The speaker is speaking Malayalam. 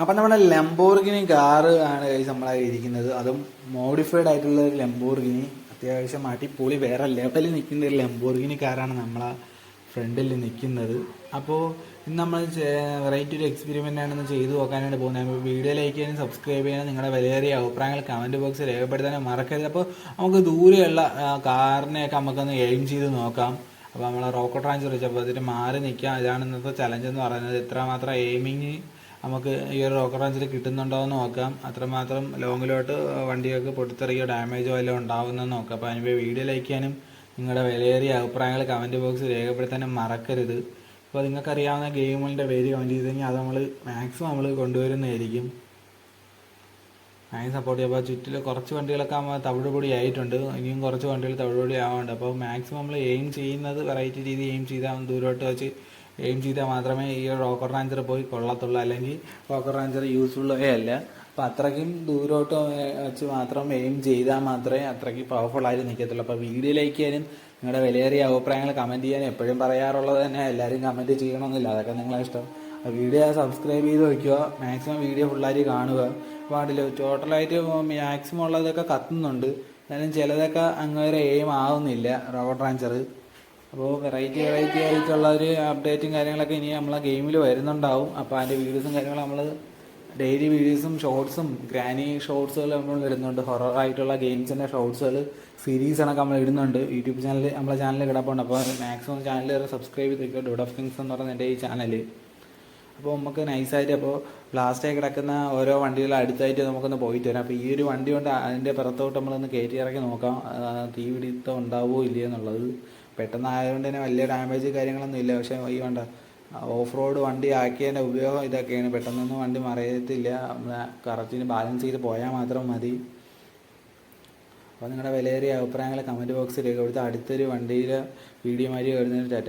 അപ്പം നമ്മുടെ ലംബോർഗിനി കാറ് ആണ് കൈസ് നമ്മളെ ഇരിക്കുന്നത്. അതും മോഡിഫൈഡ് ആയിട്ടുള്ള ഒരു ലംബോർഗിനി അത്യാവശ്യം അടിപൊളി വേറെ ലെവലിൽ നിൽക്കുന്ന ഒരു ലംബോർഗിനി കാറാണ് നമ്മളെ ഫ്രണ്ടിൽ നിൽക്കുന്നത്. അപ്പോൾ ഇന്ന് നമ്മൾ വെറൈറ്റി ഒരു എക്സ്പെരിമെന്റ് ആണെന്ന് ചെയ്തു നോക്കാനായിട്ട് പോകുന്നത്. വീഡിയോ ലൈക്ക് ചെയ്യാനും സബ്സ്ക്രൈബ് ചെയ്യാനും നിങ്ങളുടെ വിലയേറിയ അഭിപ്രായങ്ങൾ കമന്റ് ബോക്സിൽ രേഖപ്പെടുത്താനും മറക്കരുത്. അപ്പോൾ നമുക്ക് ദൂരെയുള്ള കാറിനെയൊക്കെ നമുക്കൊന്ന് എയിം ചെയ്ത് നോക്കാം. അപ്പോൾ നമ്മൾ റോക്കറ്റ് ട്രാൻസ്ഫർ വെച്ചപ്പോൾ അതിന് മാറി നിൽക്കാം. അതാണ് ഇന്നത്തെ ചലഞ്ച് എന്ന് പറയുന്നത്. എത്രമാത്രം എയിമിങ് നമുക്ക് ഈ ഒരു റോക്കർ റേഞ്ചിൽ കിട്ടുന്നുണ്ടോ എന്ന് നോക്കാം. അത്രമാത്രം ലോങ്ങിലോട്ട് വണ്ടിയൊക്കെ പൊട്ടിത്തെറിയോ ഡാമേജോ വല്ലതും ഉണ്ടാവുന്നെന്ന് നോക്കാം. അപ്പോൾ അതിനുപോയി വീഡിയോ ലൈക്ക് ചെയ്യാനും നിങ്ങളുടെ വിലയേറിയ അഭിപ്രായങ്ങൾ കമന്റ് ബോക്സിൽ രേഖപ്പെടുത്താനും മറക്കരുത്. അപ്പോൾ നിങ്ങൾക്കറിയാവുന്ന ഗെയിമുകളുടെ പേര് കമന്റ് ചെയ്ത് കഴിഞ്ഞാൽ അത് നമ്മൾ മാക്സിമം നമ്മൾ കൊണ്ടുവരുന്നതായിരിക്കും. മാക്സിമം സപ്പോർട്ട് ചെയ്യുക അപ്പോൾ ചുറ്റിൽ കുറച്ച് വണ്ടികളൊക്കെ ആകുമ്പോൾ തവിടുപൊടി ആയിട്ടുണ്ട്. ഇനിയും കുറച്ച് വണ്ടികൾ തവിടുപൊടി ആവാണ്ട് അപ്പോൾ മാക്സിമം നമ്മൾ എയിം ചെയ്യുന്നത് വെറൈറ്റി രീതി എയിം ചെയ്താൽ ദൂരോട്ട് വെച്ച് എയിം ചെയ്താൽ മാത്രമേ ഈ റോക്കർ റാഞ്ചർ പോയി കൊള്ളത്തുള്ളൂ. അല്ലെങ്കിൽ റോക്കർ റാഞ്ചർ യൂസ്ഫുള്ളേ അല്ല. അപ്പം അത്രയ്ക്കും ദൂരോട്ട് വെച്ച് മാത്രം എയിം ചെയ്താൽ മാത്രമേ അത്രയ്ക്ക് പവർഫുൾ ആയിട്ട് നിൽക്കത്തുള്ളൂ അപ്പോൾ വീഡിയോ ലൈക്ക് ചെയ്യാനും നിങ്ങളുടെ വിലയേറിയ അഭിപ്രായങ്ങൾ കമന്റ് ചെയ്യാനും എപ്പോഴും പറയാറുള്ളത് തന്നെ. എല്ലാവരും കമന്റ് ചെയ്യണമെന്നില്ല. അതൊക്കെ നിങ്ങളെ ഇഷ്ടം. വീഡിയോ സബ്സ്ക്രൈബ് ചെയ്ത് വയ്ക്കുക മാക്സിമം വീഡിയോ ഫുള്ളായിട്ട് കാണുക. പാടില്ല ടോട്ടലായിട്ട് മാക്സിമം ഉള്ളതൊക്കെ കത്തുന്നുണ്ട്. എന്നാലും ചിലതൊക്കെ അങ്ങനെ എയിം ആവുന്നില്ല. റോബോട്ട് റാഞ്ചർ അപ്പോൾ വെറൈറ്റി വെറൈറ്റി ആയിട്ടുള്ള ഒരു അപ്ഡേറ്റും കാര്യങ്ങളൊക്കെ ഇനി നമ്മളെ ഗെയിമിൽ വരുന്നുണ്ടാവും. അപ്പോൾ അതിന്റെ വീഡിയോസും കാര്യങ്ങളും നമ്മൾ ഡെയിലി വീഡിയോസും ഷോർട്സും ഗ്രാനി ഷോർട്സുകൾ നമ്മൾ വരുന്നുണ്ട് ഹൊറർ ആയിട്ടുള്ള ഗെയിംസിന്റെ ഷോർട്സുകൾ സീരീസണൊക്കെ നമ്മൾ ഇടുന്നുണ്ട്. യൂട്യൂബ് ചാനൽ നമ്മളെ ചാനലിൽ കിടപ്പുണ്ട്. അപ്പോൾ മാക്സിമം ചാനൽ സബ്സ്ക്രൈബ് ചെയ്തിരിക്കുക. ഡോഡ് ഓഫ് തിങ്സ് എന്ന് പറയുന്ന എന്റെ ഈ ചാനൽ അപ്പോൾ നമുക്ക് നൈസായിട്ട് അപ്പോൾ ബ്ലാസ്റ്റായി കിടക്കുന്ന ഓരോ വണ്ടികൾ അടുത്തായിട്ട് നമുക്കൊന്ന് പോയിട്ട് വരാം. അപ്പോൾ ഈ ഒരു വണ്ടി കൊണ്ട് അതിന്റെ പുറത്തോട്ട് നമ്മളൊന്ന് കയറ്റി ഇറക്കി നോക്കാം. തീ പിടിത്തം ഉണ്ടാവുമോ ഇല്ലയോ എന്നുള്ളത്. പെട്ടെന്ന് ആയതുകൊണ്ട് തന്നെ വലിയ ഡാമേജ് കാര്യങ്ങളൊന്നും ഇല്ല. പക്ഷേ ഈ വേണ്ട ഓഫ് റോഡ് വണ്ടി ആക്കിയതിന്റെ ഉപയോഗം ഇതൊക്കെയാണ്. പെട്ടെന്നൊന്നും വണ്ടി മറിയത്തില്ല. കറക്റ്റിന് ബാലൻസ് ചെയ്ത് പോയാൽ മാത്രം മതി. അപ്പോൾ നിങ്ങളുടെ വിലയേറിയ അഭിപ്രായങ്ങൾ കമന്റ് ബോക്സിൽ രേഖപ്പെടുത്തി അടുത്തൊരു വണ്ടിയിൽ വീഡിയോ മാതിരി വരുന്നതിന് ടാറ്റ